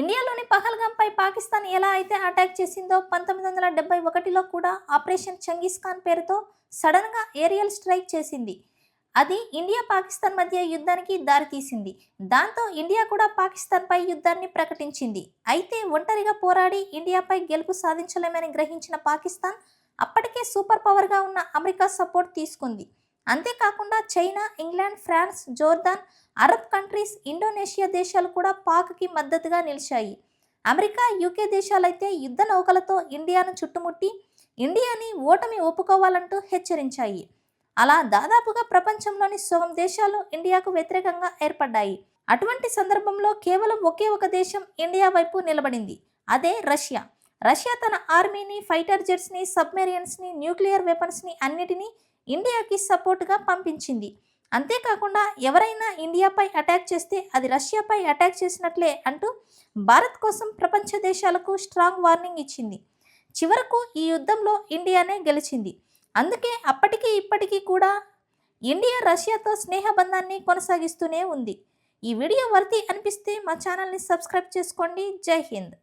ఇండియాలోని పహల్గాంపై పాకిస్తాన్ ఎలా అయితే అటాక్ చేసిందో పంతొమ్మిది వందల డెబ్బై ఒకటిలో కూడా ఆపరేషన్ చంగీస్ ఖాన్ పేరుతో సడన్గా ఏరియల్ స్ట్రైక్ చేసింది. అది ఇండియా పాకిస్తాన్ మధ్య యుద్ధానికి దారితీసింది. దాంతో ఇండియా కూడా పాకిస్తాన్పై యుద్ధాన్ని ప్రకటించింది. అయితే ఒంటరిగా పోరాడి ఇండియాపై గెలుపు సాధించలేమని గ్రహించిన పాకిస్తాన్ అప్పటికే సూపర్ పవర్గా ఉన్న అమెరికా సపోర్ట్ తీసుకుంది. అంతేకాకుండా China England France Jordan Arab countries Indonesia దేశాలు కూడా పాక్కి మద్దతుగా నిలిచాయి. అమెరికా యూకే దేశాలైతే యుద్ధ నౌకలతో ఇండియాను చుట్టుముట్టి ఇండియాని ఓటమి ఒప్పుకోవాలంటూ హెచ్చరించాయి. అలా దాదాపుగా ప్రపంచంలోని సగం దేశాలు ఇండియాకు వ్యతిరేకంగా ఏర్పడ్డాయి. అటువంటి సందర్భంలో కేవలం ఒకే ఒక దేశం ఇండియా వైపు నిలబడింది అదే రష్యా. రష్యా తన ఆర్మీని ఫైటర్ జెట్స్ని సబ్మెరియన్స్ని న్యూక్లియర్ వెపన్స్ని అన్నిటినీ ఇండియాకి సపోర్ట్గా పంపించింది. అంతేకాకుండా ఎవరైనా ఇండియాపై అటాక్ చేస్తే అది రష్యాపై అటాక్ చేసినట్లే అంటూ భారత్ కోసం ప్రపంచ దేశాలకు స్ట్రాంగ్ వార్నింగ్ ఇచ్చింది. చివరకు ఈ యుద్ధంలో ఇండియానే గెలిచింది. అందుకే అప్పటికి ఇప్పటికీ కూడా ఇండియా రష్యాతో స్నేహబంధాన్ని కొనసాగిస్తూనే ఉంది. ఈ వీడియో వర్తి అనిపిస్తే మా ఛానల్ని సబ్స్క్రైబ్ చేసుకోండి. జై హింద్.